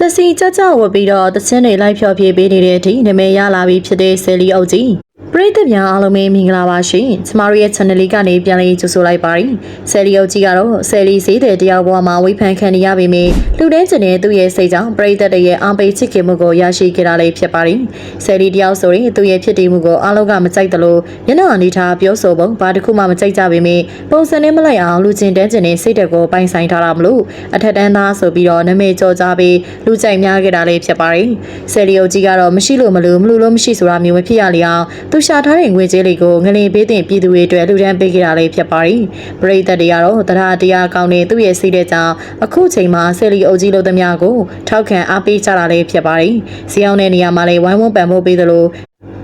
ဆက်စီကြကြဝတ်ပြီးတော့တချင်းတွေလိုက်ဖြောပြပေးနေတဲ့အထိနာမည်ရလာပြီဖြစ်တဲ့ဆယ်လီအုပ်ကြီး ပရိသတ်များအားလုံးပဲမင်္ဂလာပါရှင်ကျမတို့ရဲ့ channel လေးကနေပြန်လေးကြိုဆိုလိုက်ပါရစေဆယ်လီအုပ်ကြီးကတော့ဆယ်လီဈေးတဲ့တယောက်ဘဝမှာဝိဖန်ခံနေရပေမယ့်လူတန်းကျင်တဲ့သူ့ရဲ့စိတ်ကြောင့်ပရိသတ်တွေရဲ့အားပေးချစ်ခင်မှုကိုရရှိခဲ့တာလေးဖြစ်ပါတယ်ဆယ်လီတယောက်ဆိုရင်သူ့ရဲ့ဖြစ်တည်မှုကိုအားလုံးကမကြိုက်သလိုညနာအနေထားပြောဆိုပုံဘာတစ်ခုမှမကြိုက်ကြပေမယ့်ပုံစံနဲ့မလိုက်အောင်လူချင်းတန်းကျင်တဲ့စိတ်တက်ကိုပိုင်ဆိုင်ထားတာမလို့အထက်တန်းသားဆိုပြီးတော့နာမည်ကျော်ကြပြီးလူကြိုက်များခဲ့တာလေးဖြစ်ပါတယ်ဆယ်လီအုပ်ကြီးကတော့မရှိလို့မလို့မလို့လို့မရှိဆိုတာမျိုးမဖြစ်ရလေအောင်သူရှာထားတဲ့ငွေကြေးလေးကိုငလင်ပေးတဲ့ပြည်သူတွေအတွက်လူတန်းပေးခဲ့တာလေးဖြစ်ပါတယ်ပရိသတ်တွေကတော့တရားတရားကောင်းတဲ့သူ့ရဲ့စိတ်တဲ့ကြောင့်အခုချိန်မှာဆယ်လီအုပ်ကြီးလို့သမျှကိုထောက်ခံအားပေးကြတာလေးဖြစ်ပါတယ်ဇီအောင်တဲ့နေရာမှာလည်းဝိုင်းဝန်းပံ့ပိုးပေးသလို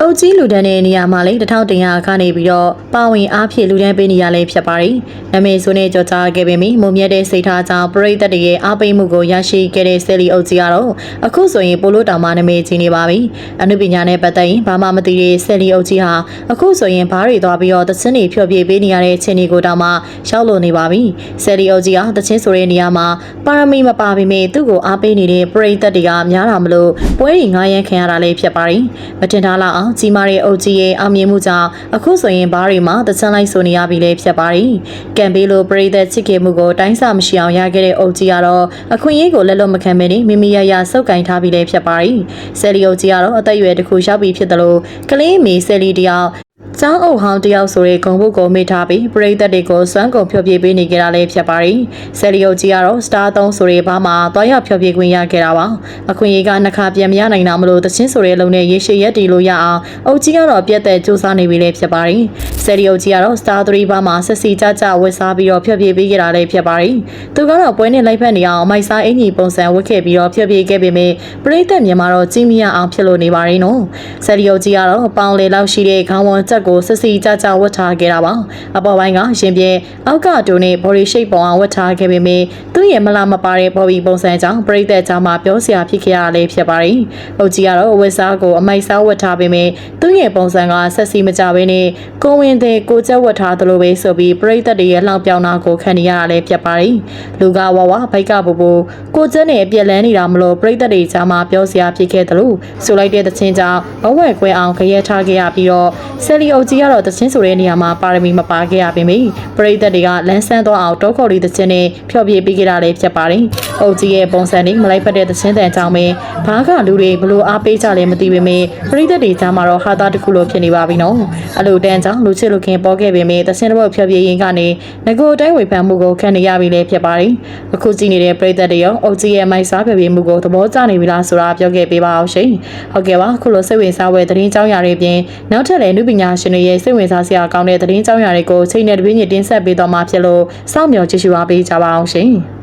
အုတ်ကြီးလူတန်းတဲ့နေရာမှာလည်းတထောင်တင်ရခနေပြီးတော့ပါဝင်အားဖြင့်လူတန်းပေးနေရလဲဖြစ်ပါတယ်။နာမည်ဆိုနဲ့ကြော်ကြားခဲ့ပေမယ့်မုံမြတ်တဲ့စိတ်ထားကြောင့်ပရိသတ်တွေရဲ့အားပေးမှုကိုရရှိခဲ့တဲ့ဆယ်လီအုတ်ကြီးကတော့အခုဆိုရင်ပိုလို့တောင်မှနာမည်ကြီးနေပါပြီ။အနုပညာနဲ့ပတ်သက်ရင်ဘာမှမသိတဲ့ဆယ်လီအုတ်ကြီးဟာအခုဆိုရင်ဘားတွေသွားပြီးတော့သချင်းတွေဖြောပြပေးနေရတဲ့ချင်းတွေကိုတောင်မှရောက်လို့နေပါပြီ။ဆယ်လီအုတ်ကြီးဟာသချင်းဆိုတဲ့နေရာမှာပါရမီမပါပေမယ့်သူ့ကိုအားပေးနေတဲ့ပရိသတ်တွေကများတာမလို့ပွဲတွေငားရမ်းခံရတာလေးဖြစ်ပါတယ်။မတင်ထားလောက်အောင်ကြီးမားတဲ့အုတ်ကြီးရဲ့အောင်မြင်မှုကြောင့်အခုဆိုရင်ဘားတွေမှာသချမ်းလိုက်ဆိုနေရပြီလေဖြစ်ပါတယ်။ကံပေးလို့ပရိသတ်ချစ်ခင်မှုကိုတိုင်းစာမရှိအောင်ရခဲ့တဲ့အုတ်ကြီးကတော့အခွင့်အရေးကိုလက်လွတ်မခံဘဲနဲ့မိမိရရစုပ်ကင်ထားပြီလေဖြစ်ပါတယ်။ဆယ်လီအုတ်ကြီးကတော့အသက်အရွယ်တစ်ခုရောက်ပြီဖြစ်တယ်လို့ကလေးမီဆယ်လီတယောက် ကျောင်းအုပ်ဟောင်းတယောက်ဆိုတဲ့ဂုံဘုတ်ကိုမေ့ထားပြီးပရိသတ်တွေကိုစွမ်းကုန်ဖြောပြပေးနေကြတာလည်းဖြစ်ပါတယ်။ဆယ်လီယုတ်ကြီးကတော့ Star 3ဆိုတဲ့ဘားမှာတွားရောက်ဖြောပြခွင့်ရခဲ့တာပါ။အခွင့်အရေးကနှစ်ခါပြန်မရနိုင်တာမလို့တချင်းဆိုတဲ့လုံနဲ့ရေရှည်ရက်တည်လို့ရအောင်အုတ်ကြီးကတော့ပြက်သက်စူးစမ်းနေပြီလည်းဖြစ်ပါတယ်။ဆယ်လီယုတ်ကြီးကတော့ Star 3ဘားမှာဆက်စီကြကြဝတ်စားပြီးတော့ဖြောပြပေးခဲ့တာလည်းဖြစ်ပါတယ်။သူကတော့ပွဲနဲ့လိုက်ဖက်နေအောင်အမိုက်စားအင်ကြီးပုံစံဝတ်ခဲ့ပြီးတော့ဖြောပြခဲ့ပေမယ့်ပရိသတ်မြန်မာတော့ကြီးမရအောင်ဖြစ်လို့နေပါရင်နော်။ဆယ်လီယုတ်ကြီးကတော့ပေါင်လေလောက်ရှိတဲ့ခေါင်းဝန်းချက်ကိုဆက်စီကြကြဝတ်ထားခဲ့တာပါအပေါ်ပိုင်းကရင်ပြဲအောက်ကတူနဲ့ body shape ပုံအောင်ဝတ်ထားခဲ့ပေမယ့်သူ့ရဲ့မလားမပါတဲ့ body ပုံစံကြောင့်ပရိသတ်ကြားမှာပြောစရာဖြစ်ခဲ့ရတာလည်းဖြစ်ပါတယ်။ဟုတ်ကြီးကတော့ဝတ်စားကိုအမိုက်စားဝတ်ထားပေမယ့်သူ့ရဲ့ပုံစံကဆက်စီမကြဘဲနဲ့ကိုဝင်တဲ့ကိုကျက်ဝတ်ထားသလိုပဲဆိုပြီးပရိသတ်တွေရဲ့လှောင်ပြောင်းတာကိုခံနေရတာလည်းဖြစ်ပါတယ်။လူကဝဝဘိုက်ကဘူဘူကိုကျက်နဲ့ပြက်လန်းနေတာမလို့ပရိသတ်တွေကြားမှာပြောစရာဖြစ်ခဲ့တယ်လို့ဆိုလိုက်တဲ့သချင်းကြောင့်ဘဝဲခွဲအောင်ခရဲထားခဲ့ရပြီးတော့ဆယ်လီအုပ်ကြီးကတော့သချင်းဆိုတဲ့နေရာမှာပါရမီမပါခဲ့ရပေမယ့်ပရိသတ်တွေကလန်းဆန်းသွားအောင်တောခေါ်လီသချင်းနဲ့ဖျော်ဖြေပေးခဲ့တာလည်းဖြစ်ပါတယ်။အုပ်ကြီးရဲ့ပုံစံနဲ့မလိုက်ပတ်တဲ့သချင်းတန်ကြောင့်ပဲဘာကလူတွေဘလို့အားပေးကြလဲမသိပေမယ့်ပရိသတ်တွေကြားမှာတော့ဟာသားတစ်ခုလိုဖြစ်နေပါပြီနော်။အလိုတန်းကြောင့်လူချစ်လူခင်ပေါ်ခဲ့ပေမယ့်သချင်းတစ်ပုတ်ဖျော်ဖြေရင်းကနေငကိုအတိုင်းဝေဖန်မှုကိုခံနေရပြီလည်းဖြစ်ပါတယ်။အခုကြည့်နေတဲ့ပရိသတ်တွေရောအုပ်ကြီးရဲ့မိုက်စားဖျော်ဖြေမှုကိုသဘောကျနေပြီလားဆိုတာပြောခဲ့ပေးပါအောင်ရှင်။ဟုတ်ကဲ့ပါခုလိုစိတ်ဝင်စားဝဲသတင်းကြောင်းရာတွေပြင်နောက်ထပ်လည်းနုပညာရှင်တွေရဲ့စိတ်ဝင်စားစရာကောင်းတဲ့သတင်းကြောင်းရာတွေကိုချိန်နဲ့တပင်းညတင်ဆက်ပေးတော့မှာဖြစ်လို့စောင့်မျှော်ကြည့်ရှုအားပေးကြပါအောင်ရှင်။